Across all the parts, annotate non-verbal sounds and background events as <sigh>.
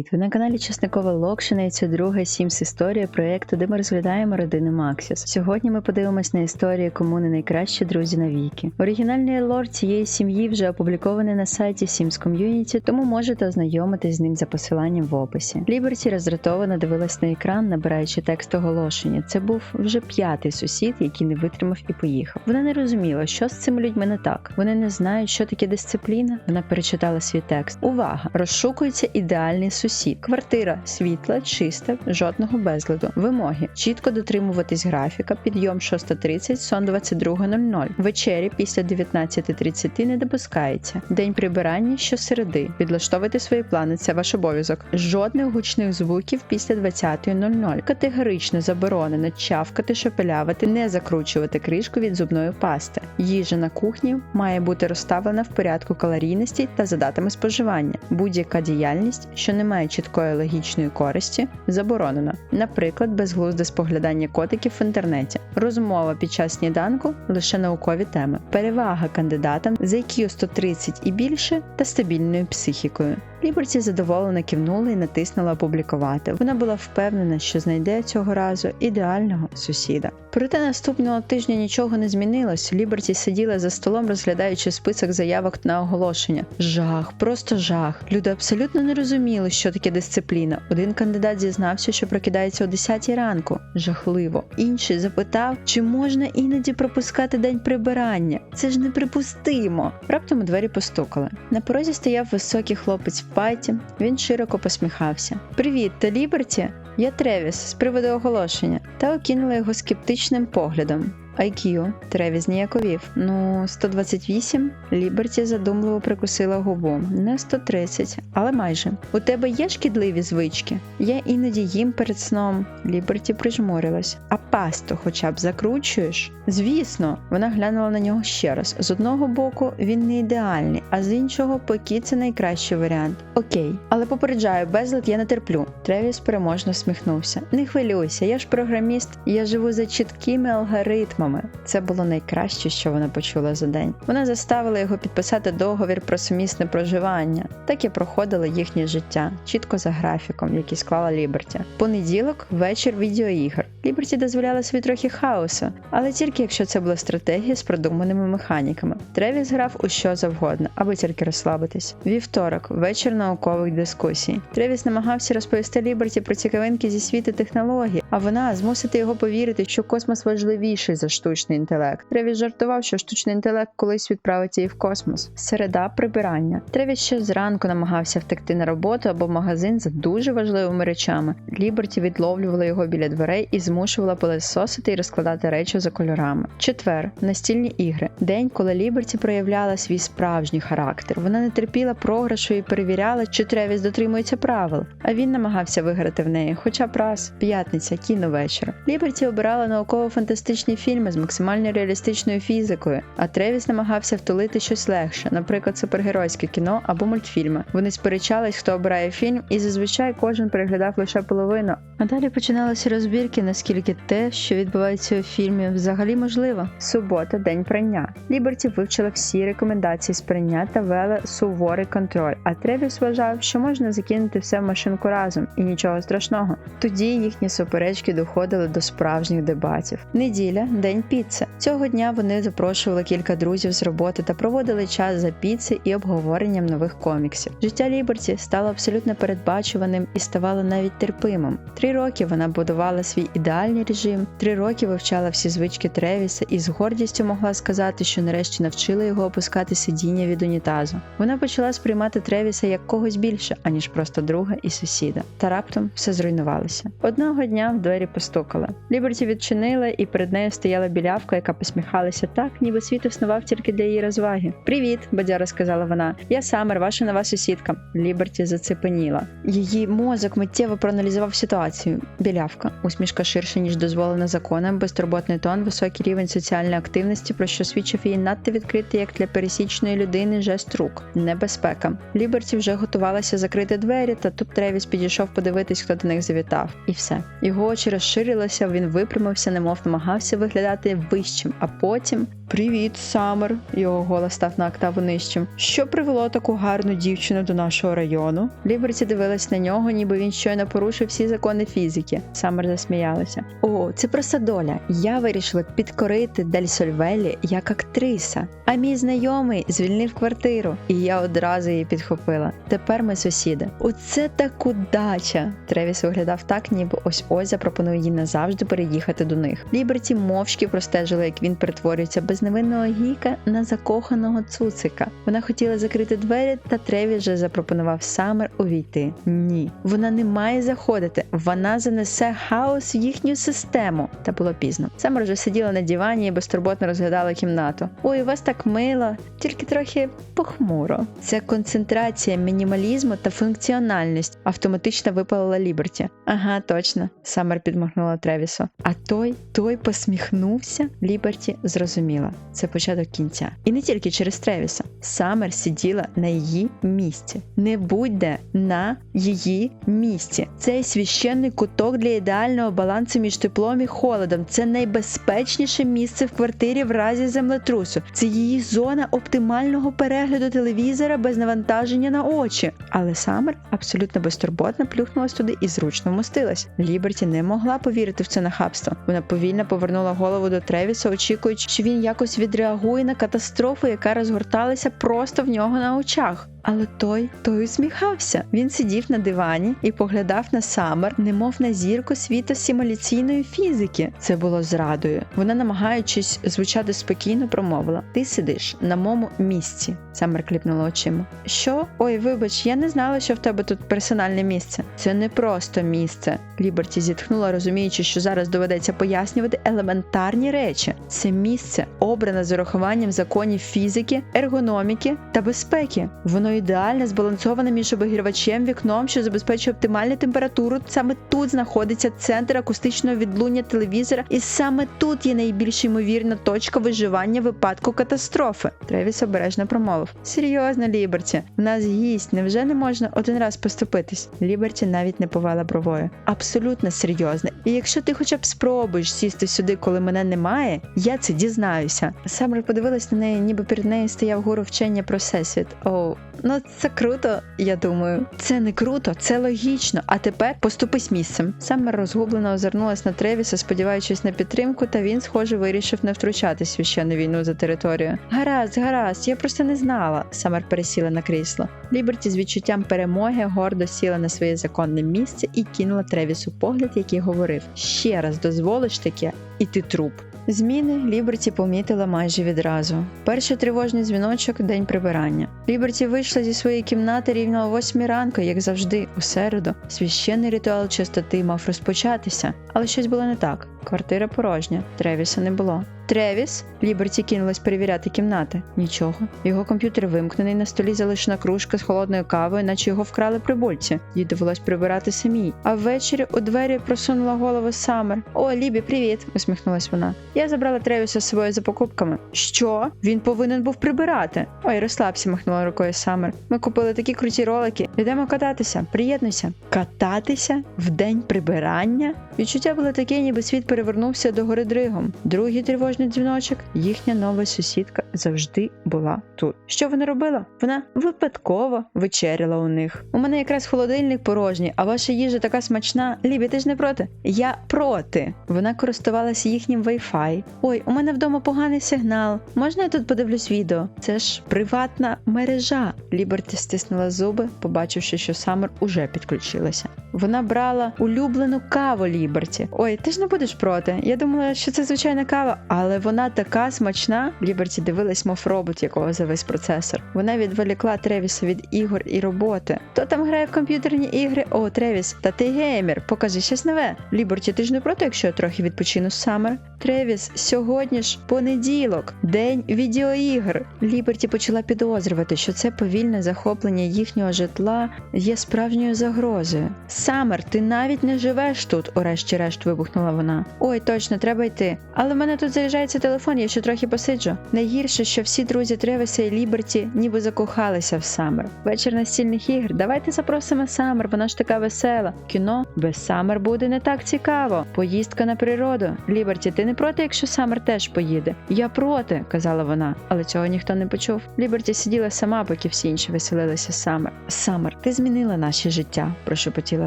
Привіт! Ви на каналі Часникова Локшина і це друга Сімс історія проєкту, де ми розглядаємо родину Максіс. Сьогодні ми подивимось на історію комуни найкращі друзі навіки. Оригінальний лор цієї сім'ї вже опублікований на сайті Sims Community, тому можете ознайомитись з ним за посиланням в описі. Ліберті роздратовано дивилась на екран, набираючи текст оголошення. Це був вже п'ятий сусід, який не витримав і поїхав. Вона не розуміла, що з цими людьми не так. Вони не знають, що таке дисципліна. Вона перечитала свій текст. Увага! Розшукується ідеальний сусід. Квартира світла, чиста, жодного безладу. Вимоги: чітко дотримуватись графіка, підйом 6.30, сон 22.00. Вечері після 19.30 не допускається. День прибирання щосереди. Підлаштовуйте свої плани, це ваш обов'язок. Жодних гучних звуків після 20.00. Категорично заборонено чавкати, шепелявити, не закручувати кришку від зубної пасти. Їжа на кухні має бути розставлена в порядку калорійності та за датами споживання. Будь-яка діяльність, що не має чіткої логічної користі, заборонено, Наприклад, безглузде споглядання котиків в інтернеті, розмова під час сніданку лише наукові теми, перевага кандидатам з IQ 130 і більше та стабільною психікою. Ліберті задоволено кивнула і натиснула опублікувати. Вона була впевнена, що знайде цього разу ідеального сусіда. Проте наступного тижня нічого не змінилось. Ліберті сиділа за столом, розглядаючи список заявок на оголошення. Жах, просто жах. Люди абсолютно не розуміли, що таке дисципліна. Один кандидат зізнався, що прокидається о 10 ранку. Жахливо. Інший запитав, чи можна іноді пропускати день прибирання. Це ж неприпустимо. Раптом у двері постукали. На порозі стояв високий хлопець в пайті. Він широко посміхався. Привіт, та Ліберті? Я Тревіс з приводу оголошення та окинула його скептичним поглядом. IQ. Тревіс ніяковів. Ну, 128. Ліберті задумливо прикусила губу. Не 130, але майже. У тебе є шкідливі звички? Я іноді їм перед сном. Ліберті прижмурилась. А пасту хоча б закручуєш? Звісно, вона глянула на нього ще раз. З одного боку, він не ідеальний, а з іншого, поки це найкращий варіант. Окей, але попереджаю, безлад я не терплю. Тревіс переможно сміхнувся. Не хвилюйся, я ж програміст, я живу за чіткими алгоритмами. Це було найкраще, що вона почула за день. Вона заставила його підписати договір про сумісне проживання. Так і проходило їхнє життя, чітко за графіком, який склала Ліберті. Понеділок вечір відеоігр. Ліберті дозволяла собі трохи хаосу, але тільки якщо це була стратегія з продуманими механіками. Тревіс грав у що завгодно, аби тільки розслабитись. Вівторок, вечір наукових дискусій. Тревіс намагався розповісти Ліберті про цікавинки зі світу технологій, а вона змусити його повірити, що космос важливіший за штучний інтелект. Тревіс жартував, що штучний інтелект колись відправить її в космос. Середа прибирання. Тревіс ще зранку намагався втекти на роботу або магазин за дуже важливими речами. Ліберті відловлювала його біля дверей і змушувала пилесосити і розкладати речі за кольорами. Четвер настільні ігри. День, коли Ліберті проявляла свій справжній характер. Вона не терпіла програшу і перевіряла, чи Тревіс дотримується правил. А він намагався виграти в неї, хоча б раз. П'ятниця, кіновечір. Ліберті обирала науково-фантастичні фільми з максимально реалістичною фізикою, а Тревіс намагався втулити щось легше, наприклад, супергеройське кіно або мультфільми. Вони сперечались, хто обирає фільм, і зазвичай кожен переглядав лише половину. А далі починалися розбірки, наскільки те, що відбувається у фільмі, взагалі можливо. Субота, день прання. Ліберті вивчила всі рекомендації з прання та вела суворий контроль. А Тревіс вважав, що можна закинути все в машинку разом і нічого страшного. Тоді їхні суперечки доходили до справжніх дебатів. Неділя день піци. Цього дня вони запрошували кілька друзів з роботи та проводили час за піци і обговоренням нових коміксів. Життя Ліберті стало абсолютно передбачуваним і ставало навіть терпимим. Три роки вона будувала свій ідеальний режим, три роки вивчала всі звички Тревіса і з гордістю могла сказати, що нарешті навчила його опускати сидіння від унітазу. Вона почала сприймати Тревіса як когось більше, аніж просто друга і сусіда. Та раптом все зруйнувалося. Одного дня в двері постукали. Ліберті відчинила, і перед нею стояла білявка, яка посміхалася так, ніби світ існував тільки для її розваги. Привіт, бадяро сказала вона. Я Самер, ваша нова сусідка. Ліберті зацепеніла. Її мозок миттєво проаналізував ситуацію. Білявка, усмішка ширша, ніж дозволена законом, безтурботний тон, високий рівень соціальної активності, про що свідчив її надто відкритий, як для пересічної людини, жест рук. Небезпека. Ліберті вже готувалася закрити двері, та тут Тревіс підійшов подивитись, хто до них завітав. І все. Його очі розширилися, він випрямився, немов намагався виглядати вищим, а потім Привіт, Самер. Його голос став на октаву нижчим. Що привело таку гарну дівчину до нашого району? Ліберті дивилась на нього, ніби він щойно порушив всі закони фізики. Самер засміялася. О, це просто доля. Я вирішила підкорити Дель Сольвелі як актриса. А мій знайомий звільнив квартиру, і я одразу її підхопила. Тепер ми сусіди. Оце так удача. Тревіс виглядав так, ніби ось ось запропонує їй назавжди переїхати до них. Ліберті мовчки простежила, як він перетворюється безневинного гіка на закоханого цуцика. Вона хотіла закрити двері, та Тревіс вже запропонував Самер увійти. Ні, вона не має заходити. Вона занесе хаос в їхню систему. Та було пізно. Самер вже сиділа на дивані і безтурботно розглядала кімнату. Ой, у вас так мило, тільки трохи похмуро. Це концентрація мінімалізму та функціональність автоматично випалила Ліберті. Ага, точно. Самер підмахнула Тревісу. А той, той посміхнувся. Ліберті зрозуміла. Це початок кінця. І не тільки через Тревіса. Самер сиділа на її місці. Не будь-де на її місці. Цей священний куток для ідеального балансу між теплом і холодом. Це найбезпечніше місце в квартирі в разі землетрусу. Це її зона оптимального перегляду телевізора без навантаження на очі. Але Самер абсолютно безтурботно плюхнулась туди і зручно вмостилась. Ліберті не могла повірити в це нахабство. Вона повільно повернула голову до Тревіса, очікуючи, що він якось відреагує на катастрофу, яка розгорталася просто в нього на очах. Але той той усміхався. Він сидів на дивані і поглядав на Самер, немов на зірку світу симуляційної фізики. Це було зрадою. Вона, намагаючись звучати спокійно, промовила: Ти сидиш на моєму місці. Самер кліпнула очима. Що? Ой, вибач, я не знала, що в тебе тут персональне місце. Це не просто місце. Ліберті зітхнула, розуміючи, що зараз доведеться пояснювати елементарні речі. Це місце обране з урахуванням законів фізики, ергономіки та безпеки. Воно ідеально збалансоване між обігрівачем, вікном, що забезпечує оптимальну температуру. Саме тут знаходиться центр акустичного відлуння телевізора, і саме тут є найбільш ймовірна точка виживання випадку катастрофи. Тревіс обережно промовив: Серйозно, Ліберті, в нас гість, невже не можна один раз поступитись? Ліберті навіть не повела бровою. Абсолютно серйозно. І якщо ти хоча б спробуєш сісти сюди, коли мене немає, я це дізнаюся. Самра подивилась на неї, ніби перед нею стояв гуру вчення про всесвіт. О, ну це круто, я думаю. Це не круто, це логічно. А тепер поступись місцем. Самер розгублено озирнулась на Тревіса, сподіваючись на підтримку, та він, схоже, вирішив не втручати священну війну за територію. Гаразд, гаразд, я просто не знала. Самер пересіла на крісло. Ліберті з відчуттям перемоги гордо сіла на своє законне місце і кинула Тревісу погляд, який говорив: ще раз дозволиш таке, і ти труп. Зміни Ліберті помітила майже відразу. Перший тривожний дзвіночок день прибирання. Ліберті вийшла зі своєї кімнати рівно о восьмій ранку, як завжди, у середу. Священний ритуал чистоти мав розпочатися, але щось було не так. Квартира порожня, Тревіса не було. Тревіс Ліберті кинулась перевіряти кімнати. Нічого. Його комп'ютер вимкнений, на столі залишена кружка з холодною кавою, наче його вкрали прибульці. Їй довелось прибирати самій. А ввечері у двері просунула голову Самер. О, Лібі, привіт! усміхнулась вона. Я забрала Тревіса з собою за покупками. Що? Він повинен був прибирати. Ой, розслабся, махнула рукою Самер. Ми купили такі круті ролики. Йдемо кататися. Приєднуйся. Кататися в день прибирання? Відчуття було таке, ніби світ перевернувся до гори дригом. Другий тривожний дзвіночок. Їхня нова сусідка завжди була тут. Що вона робила? Вона випадково вечеряла у них. У мене якраз холодильник порожній, а ваша їжа така смачна. Лібі, ти ж не проти? Я проти. Вона користувалася їхнім Wi-Fi. Ой, у мене вдома поганий сигнал. Можна я тут подивлюсь відео? Це ж приватна мережа. Ліберті стиснула зуби, побачивши, що Самер уже підключилася. Вона брала улюблену каву Ліберті. Ой, ти ж не будеш проти. Я думала, що це звичайна кава, але вона така смачна. Ліберті дивилась, мов робот, якого завис процесор. Вона відволікла Тревіса від ігор і роботи. Хто там грає в комп'ютерні ігри? О, Тревіс, та ти геймер, покажи щось нове. Ліберті, ти ж не проти, якщо я трохи відпочину Самер? Тревіс, сьогодні ж понеділок, день відеоігр. Ліберті почала підозрювати, що це повільне захоплення їхнього житла є справжньою загрозою. Самер, ти навіть не живеш тут, урешті-решт вибухнула вона. Ой, точно, треба йти. Але в мене тут заряджається телефон, я ще трохи посиджу. Найгірше, що всі друзі Тревіса і Ліберті ніби закохалися в Саммер. Вечір настільних ігр. Давайте запросимо Саммер, вона ж така весела. Кіно без Саммер буде не так цікаво. Поїздка на природу. Ліберті, ти не проти, якщо Саммер теж поїде? Я проти, казала вона, але цього ніхто не почув. Ліберті сиділа сама, поки всі інші веселилися з Саммер. Саммер, ти змінила наше життя, прошепотіла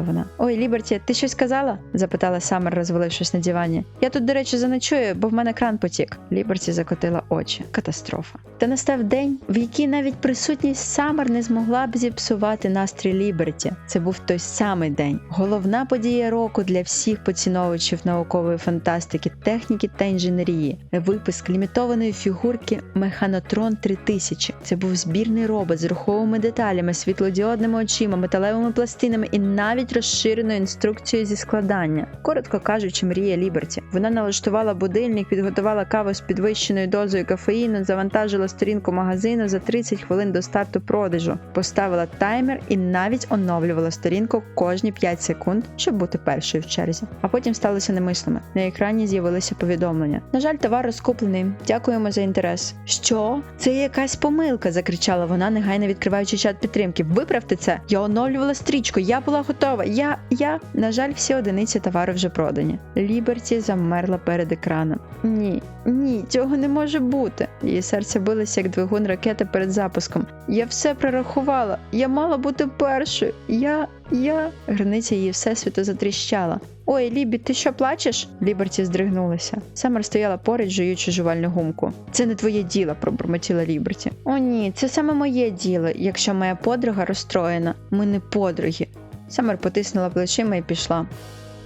вона. Ой, Ліберті, ти щось казала? запитала Саммер, розвалившись на дивані. Я тут, до речі, заночую, бо в мене кран потік. Ліберті закотила очі. Катастрофа. Та настав день, в який навіть присутність Саммер не змогла б зіпсувати настрій Ліберті. Це був той самий день. Головна подія року для всіх поціновувачів наукової фантастики, техніки та інженерії. Випуск лімітованої фігурки Механотрон 3000. Це був збірний робот з руховими деталями, світлодіодними очима, металевими пластинами і навіть розширеною інструкцією зі складання. Коротко кажучи, мрія Ліберті. Вона налаштувала будильник, підготувала каву з підвищеною дозою кофеїну, завантажила сторінку магазину за 30 хвилин до старту продажу, поставила таймер і навіть оновлювала сторінку кожні 5 секунд, щоб бути першою в черзі. А потім сталося немислиме. На екрані з'явилися повідомлення. На жаль, товар розкуплений. Дякуємо за інтерес. Що? Це якась помилка, закричала вона, негайно відкриваючи чат підтримки. Виправте це. Я оновлювала стрічку, я була готова. Я, я. На жаль, всі одиниці товару вже продані. Ліберті замерла перед екраном. Ні, ні, цього не може бути. Її серце билося як двигун ракети перед запуском. Я все прорахувала. Я мала бути першою. Я, я. Границя її всесвіту затріщала. Ой, Лібі, ти що плачеш? Ліберті здригнулася. Самер стояла поруч, жуючи жувальну гумку. Це не твоє діло, пробурмотіла Ліберті. О, ні, це саме моє діло, якщо моя подруга розстроєна. Ми не подруги. Самер потиснула плечима і пішла.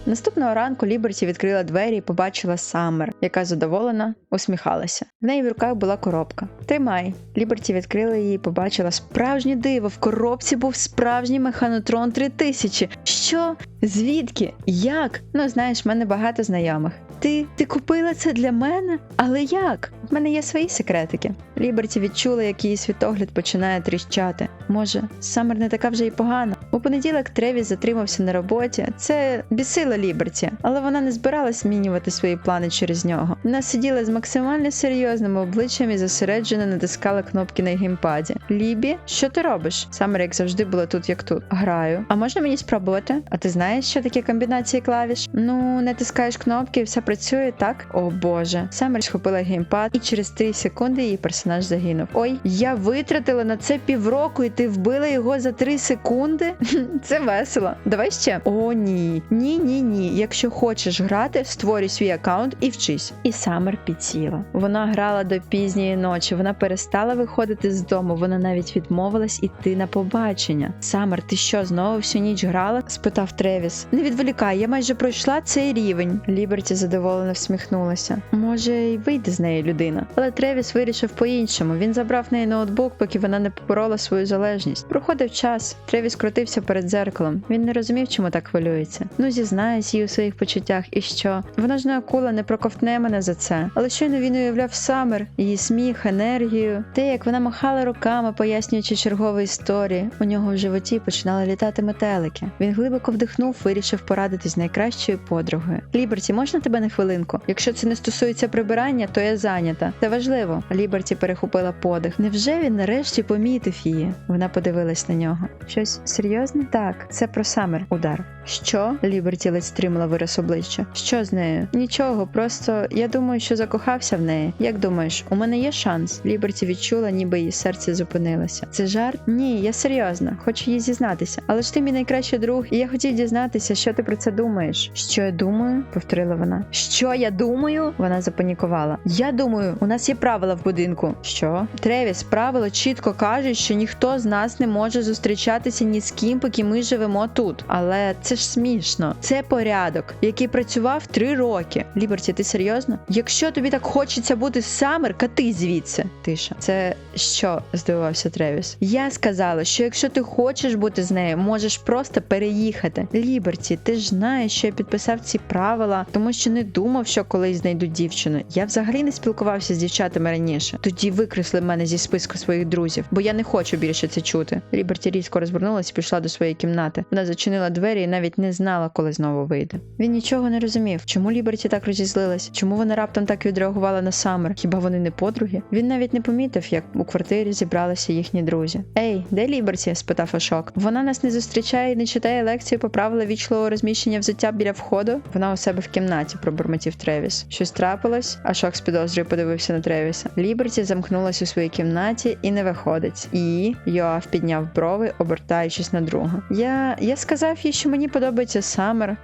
Наступного ранку Ліберті відкрила двері і побачила Саммер, яка задоволена усміхалася. В неї в руках була коробка. Тримай. Ліберті відкрила її і побачила справжнє диво. В коробці був справжній механотрон 3000. Що? Звідки? Як? Ну, знаєш, в мене багато знайомих. Ти ти купила це для мене? Але як? В мене є свої секретики. Ліберті відчула, як її світогляд починає тріщати. Може, Саммер не така вже й погана. У понеділок Тревіс затримався на роботі. Це бісило Ліберті, але вона не збиралась змінювати свої плани через нього. Вона сиділа з максимально серйозними обличчям і зосереджено натискала кнопки на геймпаді. Лібі, що ти робиш? Саммер, як завжди, була тут, як тут. Граю. А можна мені спробувати? А ти знаєш, що таке комбінації клавіш? Ну, натискаєш кнопки і все працює, так? О боже. Саммер схопила геймпад, і через 3 секунди її персонаж загинув. Ой, я витратила на це півроку, і ти вбила його за 3 секунди? <laughs> Це весело. Давай ще. О, ні. Ні, ні, ні. Якщо хочеш грати, створюй свій аккаунт і вчись. І Саммер підсіла. Вона грала до пізньої ночі. Вона перестала виходити з дому. Вона навіть відмовилась іти на побачення. Саммер, ти що, знову всю ніч грала? спитав Тревіс. Не відволікай, я майже пройшла цей рівень. Ліберті задоволено всміхнулася. Може, й вийде з неї людина. Але Тревіс вирішив по-іншому. Він забрав неї ноутбук, поки вона не поборола свою залежність. Проходив час. Тревіс крутився перед дзеркалом. Він не розумів, чому так хвилюється. Ну, зізнаюсь їй у своїх почуттях, і що? Вона ж не акула не проковтне мене за це. Але щойно він уявляв Саммер, її сміх, енергію, те, як вона махала руками, пояснюючи чергові історії. У нього в животі починали літати метелики. Він глибоко вдихнув, вирішив порадитись з найкращою подругою. Ліберті, можна тебе на хвилинку? Якщо це не стосується прибирання, то я зайнята. Це важливо. Ліберті перехопила подих. Невже він нарешті помітив її? Вона подивилась на нього. Щось серйозне? Так, це про Саммер. Удар. Що? Ліберті ледь стримала вираз обличчя. Що з нею? Нічого, просто я думаю, що закохався в неї. Як думаєш, у мене є шанс? Ліберті відчула, ніби її серце зупинилося. Це жарт? Ні, я серйозно, хочу їй зізнатися. Але ж ти мій найкращий друг, і я хотів дізнатися, що ти про це думаєш. Що я думаю? повторила вона. Що я думаю? Вона запанікувала. Я думаю, у нас є правила в будинку. Що? Тревіс, правила чітко кажуть, що ніхто з нас не може зустрічатися ні з ким, поки ми живемо тут. Але це ж смішно. Це порядок, який працював три роки. Ліберті, ти серйозно? Якщо тобі так хочеться бути Саммер, кати звідси. Тиша. Це що? здивувався Тревіс. Я сказала, що якщо ти хочеш бути з нею, можеш просто переїхати. Ліберті, ти ж знаєш, що я підписав ці правила, тому що не думав, що колись знайду дівчину. Я взагалі не спілкувався з дівчатами раніше. Тоді тоді викресли мене зі списку своїх друзів, бо я не хочу більше це чути. Ліберті різко розвернулася і пішла до своєї кімнати. Вона зачинила двері і навіть не знала, коли знову вийде. Він нічого не розумів, чому Ліберті так розізлилась, чому вона раптом так відреагувала на Саммер. Хіба вони не подруги? Він навіть не помітив, як у квартирі зібралися їхні друзі. Ей, де Ліберті? спитав Ашок. Вона нас не зустрічає і не читає лекцію по правила вічливого розміщення взуття біля входу. Вона у себе в кімнаті, пробурмотів Тревіс. Щось трапилось? Ашок з підозрою подивився на Тревіса. Ліберті замкнулась у своїй кімнаті і не виходить. І Йоав підняв брови, обертаючись на друга. Я, я сказав їй, що мені подобається Саммер.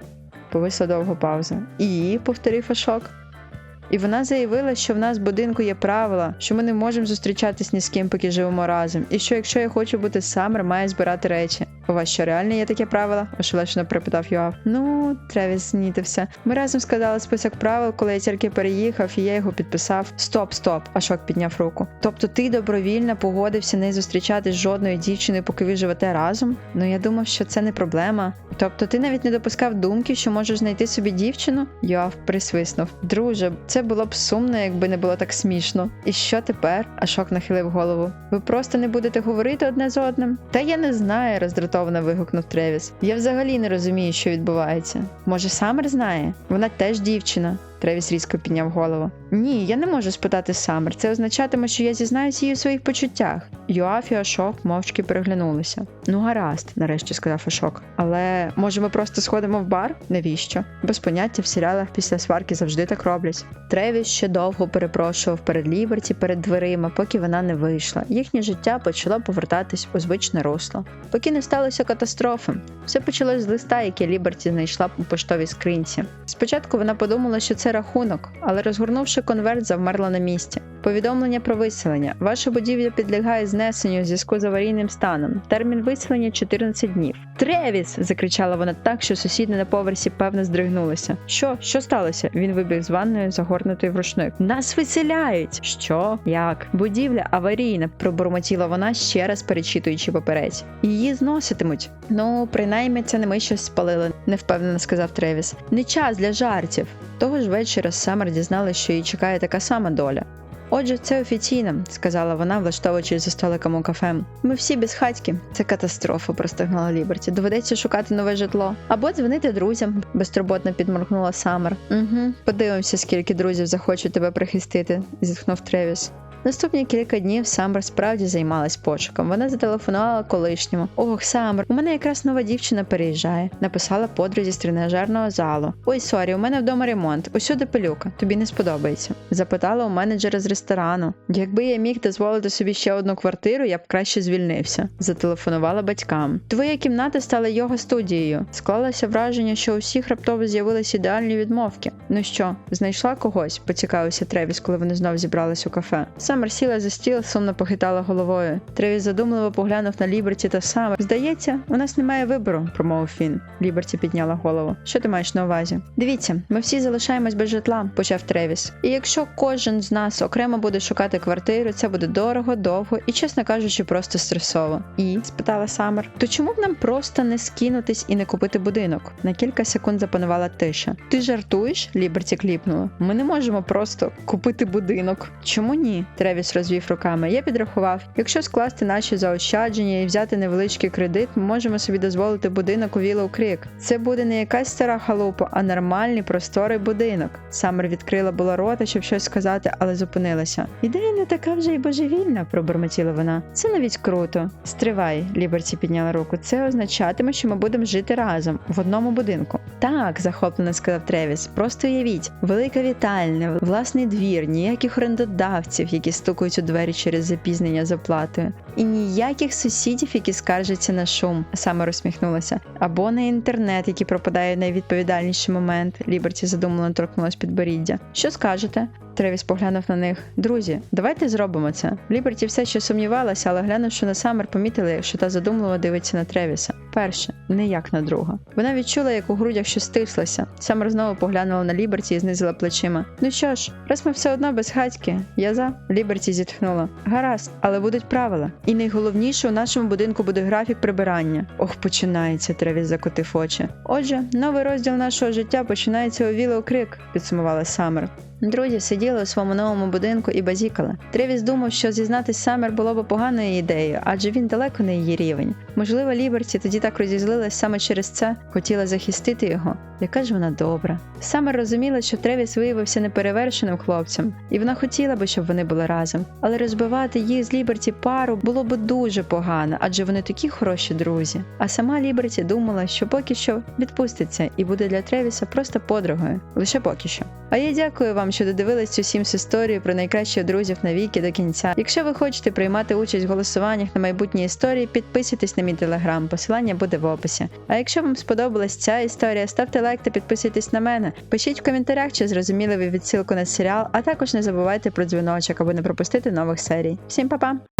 Повисла довга пауза. І повторив Ашок. І вона заявила, що в нас в будинку є правила, що ми не можемо зустрічатись ні з ким, поки живемо разом. І що якщо я хочу бути Саммер, маю збирати речі. У вас що реально є таке правило? ошелешено припитав Йоав. Ну, Тревіс знітився. Ми разом складали список правил, коли я тільки переїхав, і я його підписав. Стоп, стоп! Ашок підняв руку. Тобто ти добровільно погодився не зустрічатись з жодною дівчиною, поки ви живете разом? Ну я думав, що це не проблема. Тобто ти навіть не допускав думки, що можеш знайти собі дівчину? Йоав присвиснув. Друже, це було б сумно, якби не було так смішно. І що тепер? Ашок нахилив голову. Ви просто не будете говорити одне з одним? Та я не знаю, роздратовано вигукнув Тревіс. Я взагалі не розумію, що відбувається. Може, Самер знає? Вона теж дівчина. Тревіс різко підняв голову. Ні, я не можу спитати Самер. Це означатиме, що я зізнаюся їй у своїх почуттях. Йоаф і Ашок мовчки переглянулися. Ну, гаразд, нарешті сказав Ашок. Але може ми просто сходимо в бар? Навіщо? Без поняття в серіалах після сварки завжди так роблять. Тревіс ще довго перепрошував перед Ліберті перед дверима, поки вона не вийшла. Їхнє життя почало повертатись у звичне русло. Поки не сталося катастрофи. Все почалось з листа, який Ліберті знайшла у поштовій скринці. Спочатку вона подумала, що це рахунок, але розгорнувши конверт, завмерла на місці. Повідомлення про виселення. Ваша будівля підлягає знесенню у зв'язку з аварійним станом. Термін виселення 14 днів. Тревіс! закричала вона так, що сусіди на поверсі певно здригнулися. Що? Що сталося? Він вибіг з ванною, загорнутий в рушник. Нас виселяють! Що? Як? Будівля аварійна, пробурмотіла вона, ще раз перечитуючи паперець. Її зноситимуть. Ну, принаймні, це не ми щось спалили, невпевнено сказав Тревіс. Не час для жартів. Того ж вечора Саммер дізналась, що її чекає така сама доля. Отже, це офіційно, сказала вона, влаштовуючись за столиком у кафе. Ми всі безхатьки. Це катастрофа, простогнала Ліберті. Доведеться шукати нове житло. Або дзвонити друзям, безтурботно підморгнула Саммер. Угу. Подивимося, скільки друзів захочуть тебе прихистити, зітхнув Тревіс. Наступні кілька днів Самбер справді займалась пошуком. Вона зателефонувала колишньому. Ох, Самбер, у мене якраз нова дівчина переїжджає. Написала подрузі з тренажерного залу. Ой, сорі, у мене вдома ремонт. Усюди пилюка. Тобі не сподобається. Запитала у менеджера з ресторану. Якби я міг дозволити собі ще одну квартиру, я б краще звільнився. Зателефонувала батькам. Твоя кімната стала його студією. Склалося враження, що у всіх раптово з'явилися ідеальні відмовки. Ну що, знайшла когось? поцікавився Тревіс, коли вони знов зібрались у кафе. Саммер сіла за стіл, сумно похитала головою. Тревіс задумливо поглянув на Ліберті та Саммер. Здається, у нас немає вибору, промовив він. Ліберті підняла голову. Що ти маєш на увазі? Дивіться, ми всі залишаємось без житла, почав Тревіс. І якщо кожен з нас окремо буде шукати квартиру, це буде дорого, довго і, чесно кажучи, просто стресово. І спитала Саммер, то чому б нам просто не скинутись і не купити будинок? На кілька секунд запанувала тиша. Ти жартуєш? Ліберті кліпнула. Ми не можемо просто купити будинок. Чому ні? Тревіс розвів руками. Я підрахував, якщо скласти наші заощадження і взяти невеличкий кредит, ми можемо собі дозволити будинок у Вілоу Крік. Це буде не якась стара халупа, а нормальний просторий будинок. Самер відкрила була рота, щоб щось сказати, але зупинилася. Ідея не така вже й божевільна, пробормотіла вона. Це навіть круто. Стривай, Ліберті підняла руку. Це означатиме, що ми будемо жити разом в одному будинку. Так, захоплено сказав Тревіс. Просто уявіть, велика вітальня, власний двір, ніяких орендодавців, які стукають у двері через запізнення з оплатою. І ніяких сусідів, які скаржаться на шум, саме розсміхнулася. Або на інтернет, який пропадає в найвідповідальніший момент. Ліберті задумано торкнулась підборіддя. Що скажете? Тревіс поглянув на них. Друзі, давайте зробимо це. Ліберті все ще сумнівалася, але глянувши на Саммер, помітили, що та задумливо дивиться на Тревіса. Перше, не як на друга. Вона відчула, як у грудях щось стислося. Саммер знову поглянула на Ліберті і знизила плечима. Ну що ж, раз ми все одно без хатьки, я за. Ліберті зітхнула. Гаразд, але будуть правила. І найголовніше у нашому будинку буде графік прибирання. Ох, починається, Тревіс закотив очі. Отже, новий розділ нашого життя починається у вілокрик. Підсумувала Саммер. Друзі сиділи у своєму новому будинку і базікали. Тревіс думав, що зізнатись Саммер було б поганою ідеєю, адже він далеко не її рівень. Можливо, Ліберті тоді так розізлилась саме через це, хотіла захистити його. Яка ж вона добра. Саммер розуміла, що Тревіс виявився неперевершеним хлопцем, і вона хотіла би, щоб вони були разом. Але розбивати їх з Ліберті пару було б дуже погано, адже вони такі хороші друзі. А сама Ліберті думала, що поки що відпуститься і буде для Тревіса просто подругою. Лише поки що. А я дякую вам, що додивились цю Сімс історію про найкращих друзів на віки до кінця. Якщо ви хочете приймати участь в голосуваннях на майбутні історії, підписуйтесь на мій телеграм, посилання буде в описі. А якщо вам сподобалась ця історія, ставте лайк та підписуйтесь на мене. Пишіть в коментарях, чи зрозуміли ви відсилку на серіал, а також не забувайте про дзвіночок, аби не пропустити нових серій. Всім па-па!